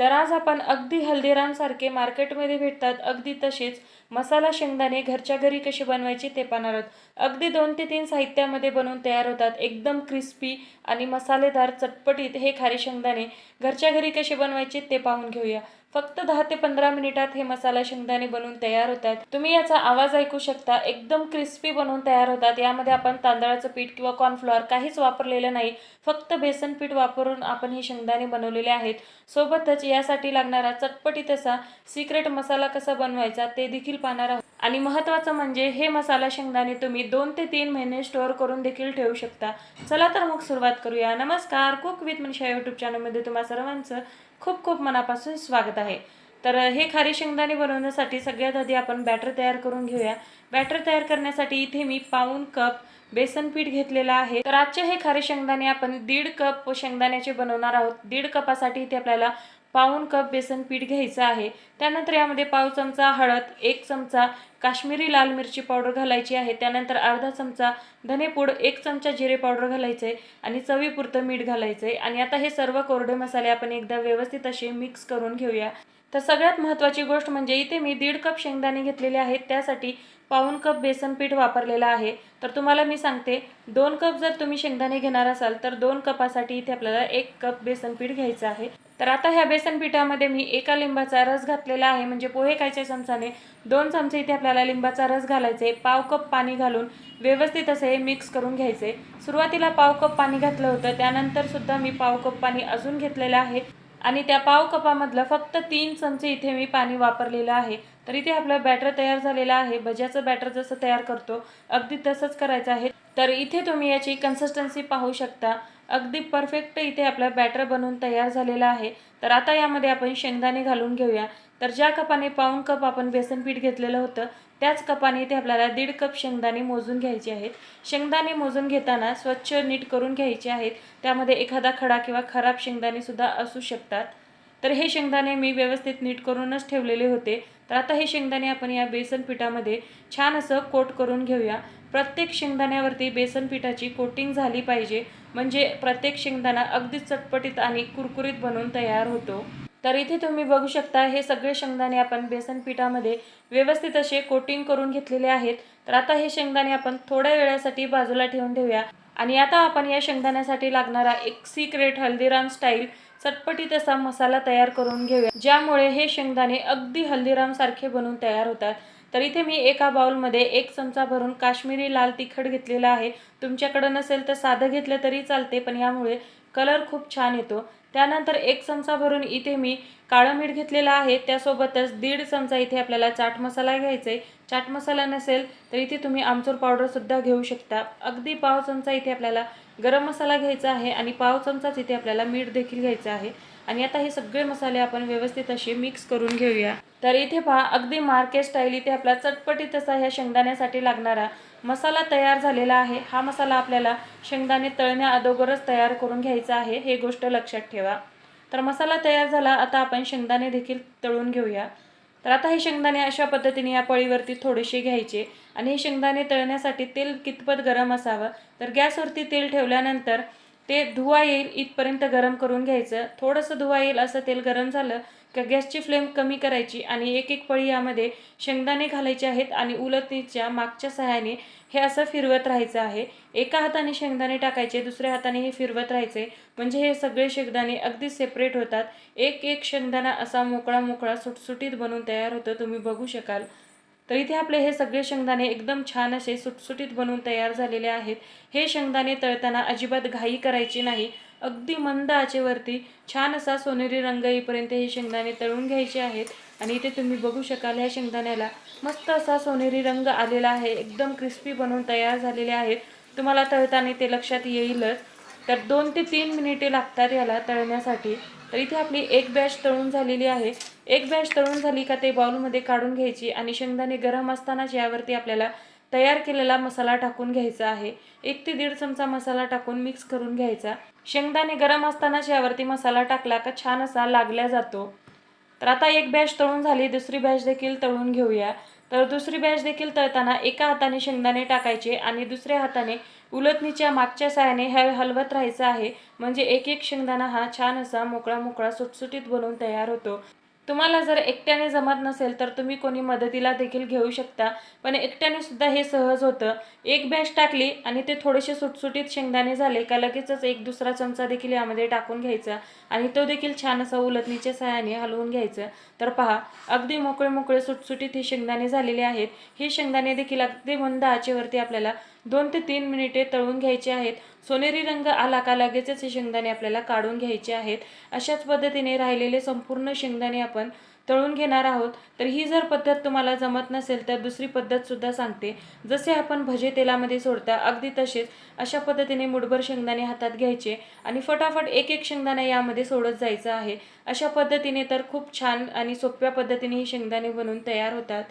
तर आज आपण अगदी हल्दीरामसारखे मार्केटमध्ये भेटतात अगदी तसेच मसाला शेंगदाणे घरच्या घरी कसे बनवायचे ते पाहणार आहोत. अगदी दोन ते तीन साहित्यामध्ये बनवून तयार होतात एकदम क्रिस्पी आणि मसालेदार चटपटीत हे खारे शेंगदाणे घरच्या घरी कसे बनवायचे ते पाहून घेऊया. फक्त दहा ते पंधरा मिनिटात हे मसाला शेंगदाणे बनवून तयार होतात. तुम्ही याचा आवाज ऐकू शकता. एकदम क्रिस्पी बनवून तयार होतात. यामध्ये आपण तांदळाचं पीठ किंवा कॉर्नफ्लॉवर काहीच वापरलेलं नाही. फक्त बेसन पीठ वापरून आपण हे शेंगदाणे बनवलेले आहेत. सोबतच यासाठी लागणारा चटपटीत असा सिक्रेट मसाला कसा बनवायचा ते देखील पाहणार आहोत. आणि महत्त्वाचं म्हणजे हे मसाला शेंगदाणे तुम्ही दोन ते तीन महिने स्टोअर करून देखील ठेवू शकता. चला तर मग सुरुवात करूया. नमस्कार कुक विथ मनीषा यूट्यूब चॅनलमध्ये तुम्हा सर्वांचं खूप खूप मनापासून स्वागत आहे. तर हे खारी शेंगदाणे बनवण्यासाठी सगळ्यात आधी आपण बॅटर तयार करून घेऊया. बॅटर तयार करण्यासाठी इथे मी पाऊन कप बेसन पीठ घेतलेलं आहे. तर आजचे हे खारे शेंगदाणे आपण दीड कप शेंगदाण्याचे बनवणार आहोत. दीड कपासाठी इथे आपल्याला पाऊन कप बेसन पीठ घ्यायचं आहे. त्यानंतर यामध्ये पाव चमचा हळद एक चमचा काश्मीरी लाल मिरची पावडर घालायची आहे. त्यानंतर अर्धा चमचा धनेपूड एक चमचा जिरे पावडर घालायचं आहे आणि चवीपुरतं मीठ घालायचं. आहे आणि आता हे सर्व कोरडे मसाले आपण एकदा व्यवस्थित असे मिक्स करून घेऊया. तर सगळ्यात महत्त्वाची गोष्ट म्हणजे इथे मी दीड कप शेंगदाणे घेतलेले आहेत. त्यासाठी पाऊन कप बेसन पीठ वापरलेलं आहे. तर तुम्हाला मी सांगते दोन कप जर तुम्ही शेंगदाणे घेणार असाल तर दोन कपासाठी इथे आपल्याला एक कप बेसन पीठ घ्यायचं आहे. तर आता ह्या बेसन पिठामध्ये मी एका लिंबाचा रस घातलेला आहे. म्हणजे पोहे खायच्या चमचाने दोन चमचे इथे आपल्याला लिंबाचा रस घालायचे. पाव कप पाणी घालून व्यवस्थित असे मिक्स करून घ्यायचे. सुरुवातीला पाव कप पाणी घातलं होतं. त्यानंतरसुद्धा मी पाव कप पाणी अजून घेतलेलं आहे. आणि त्या पाव कपामधलं फक्त तीन चमचे इथे मी पाणी वापरलेलं आहे. तर इथे आपलं बॅटर तयार झालेलं आहे. भज्याचं बॅटर जसं तयार करतो अगदी तसंच करायचं आहे. तर इथे तुम्ही याची कन्सिस्टन्सी पाहू शकता. अगदी परफेक्ट इथे आपलं बॅटर बनवून तयार झालेला आहे. तर आता यामध्ये आपण शेंगदाणे घालून घेऊया. तर ज्या कपाने पाऊन कप आपण बेसन पीठ घेतलेलं होतं त्याच कपाने इथे आपल्याला दीड कप शेंगदाणे मोजून घ्यायचे आहेत. शेंगदाणे मोजून घेताना स्वच्छ नीट करून घ्यायचे आहेत. त्यामध्ये एखादा खडा किंवा खराब शेंगदाणे सुद्धा असू शकतात. तर हे शेंगदाणे मी व्यवस्थित नीट करूनच ठेवलेले होते. तर आता हे शेंगदाणे आपण या बेसन पिठामध्ये छान असं कोट करून घेऊया. प्रत्येक शेंगदाण्यावरती बेसन पिठाची कोटिंग झाली पाहिजे. म्हणजे प्रत्येक शेंगदाणा अगदीच चटपटीत आणि कुरकुरीत बनून तयार होतो. तर इथे तुम्ही बघू शकता हे सगळे शेंगदाणे आपण बेसन पिठामध्ये व्यवस्थित असे कोटिंग करून घेतलेले आहेत. तर आता हे शेंगदाणे आपण थोड्या वेळासाठी बाजूला ठेवून ठेवूया. आणि आता आपण या शेंगदाण्यासाठी लागणारा एक सिक्रेट हल्दीराम स्टाईल चटपटीत असा मसाला तयार करून घेऊया. ज्यामुळे हे शेंगदाणे अगदी हल्दीरामसारखे बनून तयार होतात. तर इथे मी एका बाउलमध्ये एक चमचा भरून काश्मीरी लाल तिखट घेतलेला आहे. तुमच्याकडं नसेल तर साधं घेतलं तरी चालते पण यामुळे कलर खूप छान येतो. त्यानंतर एक चमचा भरून इथे मी काळं मीठ घेतलेलं आहे. त्यासोबतच दीड चमचा इथे आपल्याला चाट मसाला घ्यायचा आहे चाट मसाला नसेल तर इथे तुम्ही आमचूर पावडरसुद्धा घेऊ शकता. अगदी पाव चमचा इथे आपल्याला गरम मसाला घ्यायचा आहे आणि पाव चमचाच इथे आपल्याला मीठ देखील घ्यायचं आहे. आणि आता हे सगळे मसाले आपण व्यवस्थित असे मिक्स करून घेऊया. तर इथे पहा अगदी मार्केट स्टाईल इथे आपला चटपटीत असा ह्या शेंगदाण्यासाठी लागणारा मसाला तयार झालेला आहे. हा मसाला आपल्याला शेंगदाणे तळण्या अगोदरच तयार करून घ्यायचा आहे हे गोष्ट लक्षात ठेवा. तर मसाला तयार झाला आता आपण शेंगदाणे देखील तळून घेऊया. तर आता हे शेंगदाणे अशा पद्धतीने या पळीवरती थोडेसे घ्यायचे. आणि हे शेंगदाणे तळण्यासाठी तेल कितपत गरम असावं? तर गॅसवरती तेल ठेवल्यानंतर ते धुवा येईल इथपर्यंत गरम करून घ्यायचं. थोडंसं धुवा येईल असं तेल गरम झालं का गॅसची फ्लेम कमी करायची आणि एक एक पळी यामध्ये शेंगदाणे घालायचे आहेत आणि उलतीच्या मागच्या सहाय्याने हे असं फिरवत राहायचं आहे. एका हाताने शेंगदाणे टाकायचे दुसऱ्या हाताने हे फिरवत राहायचे. म्हणजे हे सगळे शेंगदाणे अगदी सेपरेट होतात. एक एक शेंगदाणा असा मोकळा मोकळा सुटसुटीत बनून तयार होतं तुम्ही बघू शकाल. तर इथे आपले हे सगळे शेंगदाणे एकदम छान असे सुटसुटीत बनवून तयार झालेले आहेत. हे शेंगदाणे तळताना अजिबात घाई करायची नाही. अगदी मंद आचेवरती छान असा सोनेरी रंग येईपर्यंत हे शेंगदाणे तळून घ्यायचे आहेत. आणि इथे तुम्ही बघू शकाल ह्या शेंगदाण्याला मस्त असा सोनेरी रंग आलेला आहे. एकदम क्रिस्पी बनवून तयार झालेले आहेत. तुम्हाला तळताना ते लक्षात येईलच. तर दोन ते तीन मिनिटे लागतात याला तळण्यासाठी. तर इथे आपली एक बॅच तळून झालेली आहे. एक बॅच तळून झाली का ते बाउलमध्ये काढून घ्यायची आणि शेंगदाणे गरम असतानाच यावरती आपल्याला तयार केलेला मसाला टाकून घ्यायचा आहे. एक ते दीड चमचा मसाला टाकून मिक्स करून घ्यायचा. शेंगदाणे गरम असतानाच यावरती मसाला टाकला का छान असा लागला जातो. तर आता एक बॅच तळून झाली दुसरी बॅच देखील तळून घेऊया. तर दुसरी बॅच देखील तळताना एका हाताने शेंगदाणे टाकायचे आणि दुसऱ्या हाताने उलटणीच्या मागच्या साहाय्याने हे हलवत राहायचं आहे. म्हणजे एक एक शेंगदाणा हा छान असा मोकळा मोकळा सुटसुटीत बनवून तयार होतो. तुम्हाला जर एकट्याने जमत नसेल तर तुम्ही कोणी मदतीला देखील घेऊ शकता. पण एकट्याने सुद्धा हे सहज होतं. एक बॅच टाकली आणि ते थोडेसे सुटसुटीत शेंगदाणे झाले का लगेचच एक दुसरा चमचा देखील यामध्ये टाकून घ्यायचा आणि तो देखील छान असा उलटणीच्या सहाय्याने हलवून घ्यायचं. तर पहा अगदी मोकळे मोकळे सुटसुटीत हे शेंगदाणे झालेले आहेत. हे शेंगदाणे देखील अगदी मंद आचेवरती आपल्याला दोन ते तीन मिनिटे तळून घ्यायचे आहेत. सोनेरी रंग आला का लगेचच हे शेंगदाणे आपल्याला काढून घ्यायचे आहेत. अशाच पद्धतीने राहिलेले संपूर्ण शेंगदाणे आपण तळून घेणार आहोत. तर ही जर पद्धत तुम्हाला जमत नसेल तर दुसरी पद्धतसुद्धा सांगते. जसे आपण भजे तेलामध्ये सोडता अगदी तसेच अशा पद्धतीने मुठभर शेंगदाणे हातात घ्यायचे आणि फटाफट एक एक शेंगदाणा यामध्ये सोडत जायचं आहे. अशा पद्धतीने तर खूप छान आणि सोप्या पद्धतीने ही शेंगदाणे बनवून तयार होतात.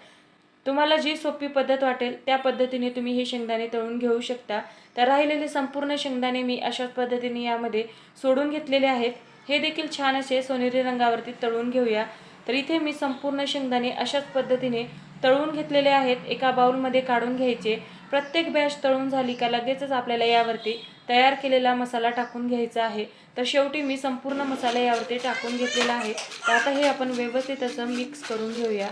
तुम्हाला जी सोपी पद्धत वाटेल त्या पद्धतीने तुम्ही हे शेंगदाणे तळून घेऊ शकता. तर राहिलेले संपूर्ण शेंगदाणे मी अशाच पद्धतीने यामध्ये सोडून घेतलेले आहेत. हे देखील छान असे सोनेरी रंगावरती तळून घेऊया. तर इथे मी संपूर्ण शेंगदाणे अशाच पद्धतीने तळून घेतलेले आहेत. एका बाउलमध्ये काढून घ्यायचे. प्रत्येक बॅच तळून झाली का लगेचच आपल्याला यावरती तयार केलेला मसाला टाकून घ्यायचा आहे. तर शेवटी मी संपूर्ण मसाला यावरती टाकून घेतलेला आहे. तर आता हे आपण व्यवस्थित असं मिक्स करून घेऊया.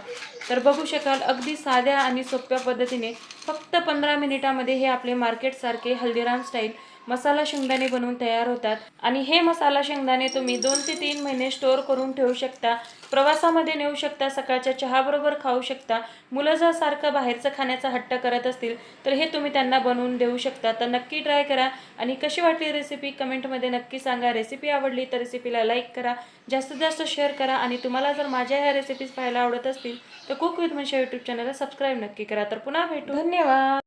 तर बघू शकाल अगदी साध्या आणि सोप्या पद्धतीने फक्त पंधरा मिनिटामध्ये हे आपले मार्केटसारखे हल्दीराम स्टाईल मसाला शेंगदाणे बनवून तयार होतात. आणि हे मसाला शेंगदाणे तुम्ही दोन ते तीन महिने स्टोअर करून ठेवू शकता. प्रवासामध्ये नेऊ शकता सकाळच्या चहाबरोबर खाऊ शकता. मुलं जर सारखं बाहेरचं खाण्याचा हट्ट करत असतील तर हे तुम्ही त्यांना बनवून देऊ शकता. तर नक्की ट्राय करा. आणि कशी वाटली रेसिपी कमेंटमध्ये नक्की सांगा. रेसिपी आवडली तर रेसिपीला लाईक करा. जास्तीत जास्त शेअर करा. आणि तुम्हाला जर माझ्या ह्या रेसिपीज पाहायला आवडत असतील तर कुक विथ मनशा यूट्यूब चॅनलला सबस्क्राईब नक्की करा. तर पुन्हा भेटू. धन्यवाद.